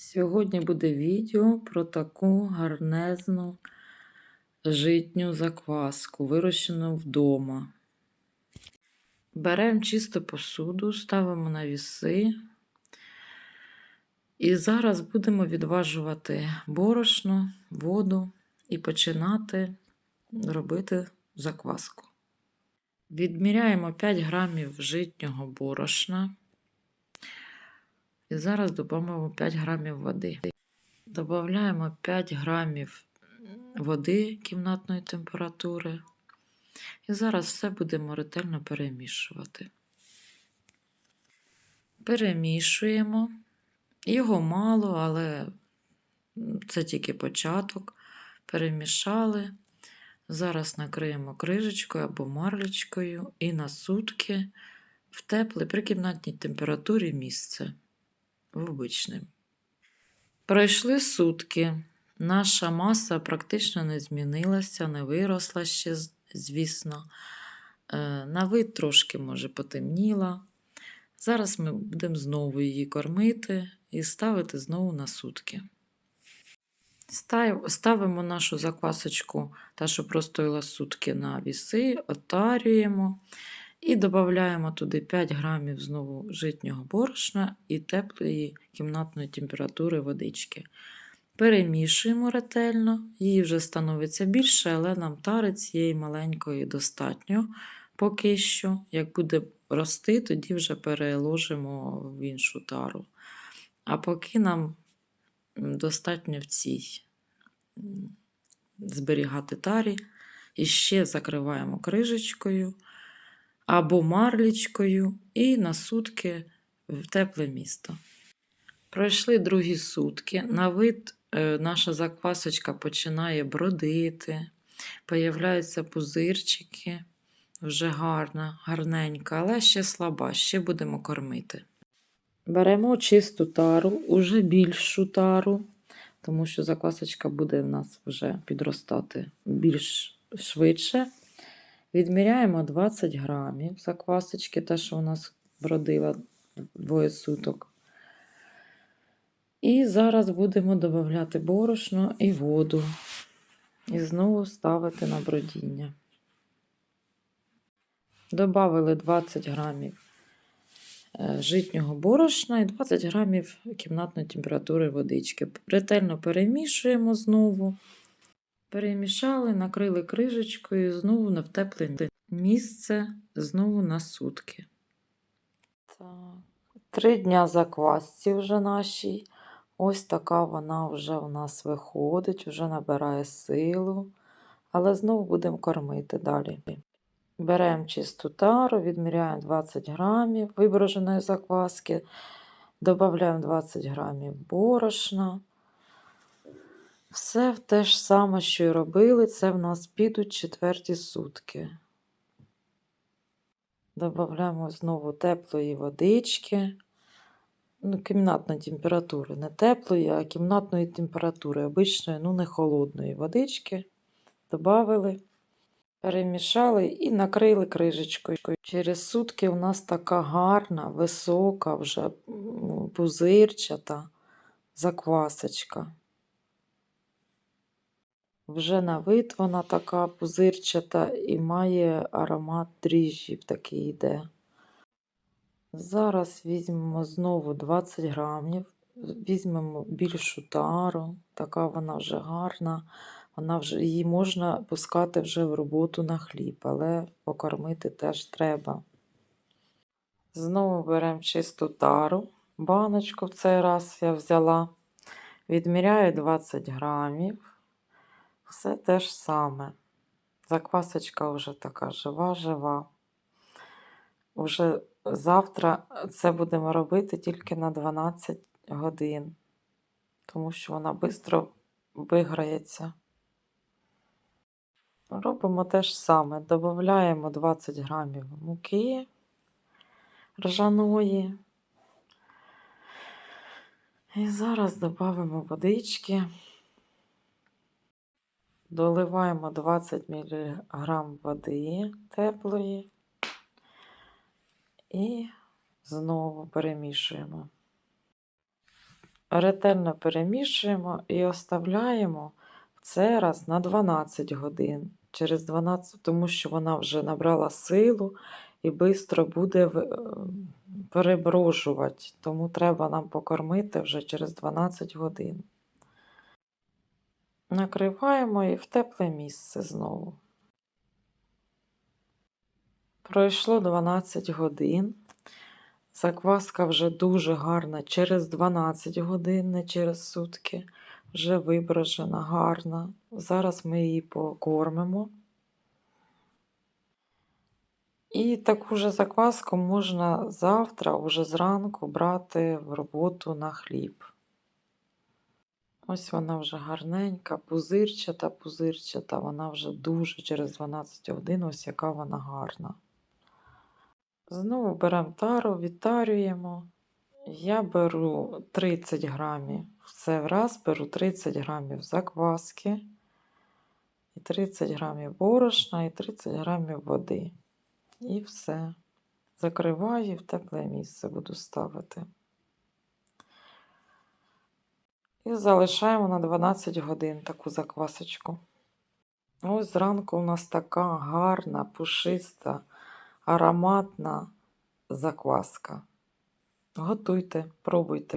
Сьогодні буде відео про таку гарнезну житню закваску, вирощену вдома. Беремо чисту посуду, ставимо на віси. І зараз будемо відважувати борошно, воду і починати робити закваску. Відміряємо 5 грамів житнього борошна. І зараз додамо 5 грамів води. Додаємо 5 грамів води кімнатної температури. І зараз все будемо ретельно перемішувати. Перемішуємо. Його мало, але це тільки початок. Перемішали. Зараз накриємо крижечкою або марлечкою і на сутки в тепле при кімнатній температурі місце в. Пройшли сутки. Наша маса практично не змінилася, не виросла ще, звісно. Е, На вид трошки, може, потемніла. Зараз ми будемо знову її кормити і ставити знову на сутки. Ставимо нашу заквасочку, та, що простоїла сутки на віси, отарюємо і додаємо туди 5 грамів знову житнього борошна і теплої кімнатної температури водички. Перемішуємо ретельно, її вже становиться більше, але нам тари цієї маленької достатньо поки що. Як буде рости, тоді вже переложимо в іншу тару. А поки нам достатньо в цій зберігати тарі. І ще закриваємо крижечкою або марлічкою і на сутки в тепле місто. Пройшли другі сутки. На вид е, наша заквасочка починає бродити, появляються пузирчики, вже гарна, гарненька, але ще слаба, ще будемо кормити. Беремо чисту тару, уже більшу тару, тому що заквасочка буде в нас вже підростати більш швидше. Відміряємо 20 грамів заквасочки, те, що у нас бродила двоє суток. І зараз будемо додати борошно і воду. І знову ставити на бродіння. Добавили 20 грамів е, житнього борошна і 20 грамів кімнатної температури водички. Ретельно перемішуємо знову. Перемішали, накрили крижечкою, і знову на тепле місце, знову на сутки. Так. Три дня заквасці вже нашій. Ось така вона вже у нас виходить, вже набирає силу. Але знову будемо кормити далі. Беремо чисту тару, відміряємо 20 грамів виброженої закваски, додаємо 20 грамів борошна. Все те ж саме, що і робили, це в нас підуть четверті сутки. Додаємо знову теплої водички, ну, кімнатної температури, не теплої, а кімнатної температури, обичної, ну не холодної водички. Добавили, перемішали і накрили крижечкою. Через сутки у нас така гарна, висока, вже пузирчата заквасочка. Вже на вид вона така пузирчата і має аромат дріжджів такий йде. Зараз візьмемо знову 20 грамів, візьмемо більшу тару, така вона вже гарна, вона вже, її можна пускати вже в роботу на хліб, але покормити теж треба. Знову беремо чисту тару, баночку в цей раз я взяла, відміряю 20 грамів. Все те ж саме. Заквасочка вже така жива-жива. Уже завтра це будемо робити тільки на 12 годин, тому що вона швидко виграється. Робимо те ж саме. Додаємо 20 грамів муки ржаної. І зараз додамо водички. Доливаємо 20 мг води теплої і знову перемішуємо. Ретельно перемішуємо і оставляємо це раз на 12 годин. Через 12, тому що вона вже набрала силу і швидко буде е, переброжувати. Тому треба нам покормити вже через 12 годин. Накриваємо і в тепле місце знову. Пройшло 12 годин. Закваска вже дуже гарна через 12 годин, не через сутки. Вже вибражена, гарна. Зараз ми її покормимо. І таку же закваску можна завтра, уже зранку, брати в роботу на хліб. Ось вона вже гарненька, пузирчата, пузирчата. Вона вже дуже через 12 годин, ось яка вона гарна. Знову беремо тару, відтарюємо. Я беру 30 грамів. Все враз беру 30 грамів закваски, і 30 грамів борошна, і 30 грамів води. І все. Закриваю в тепле місце буду ставити. І залишаємо на 12 годин таку заквасочку. Ось зранку у нас така гарна, пушиста, ароматна закваска. Готуйте, пробуйте.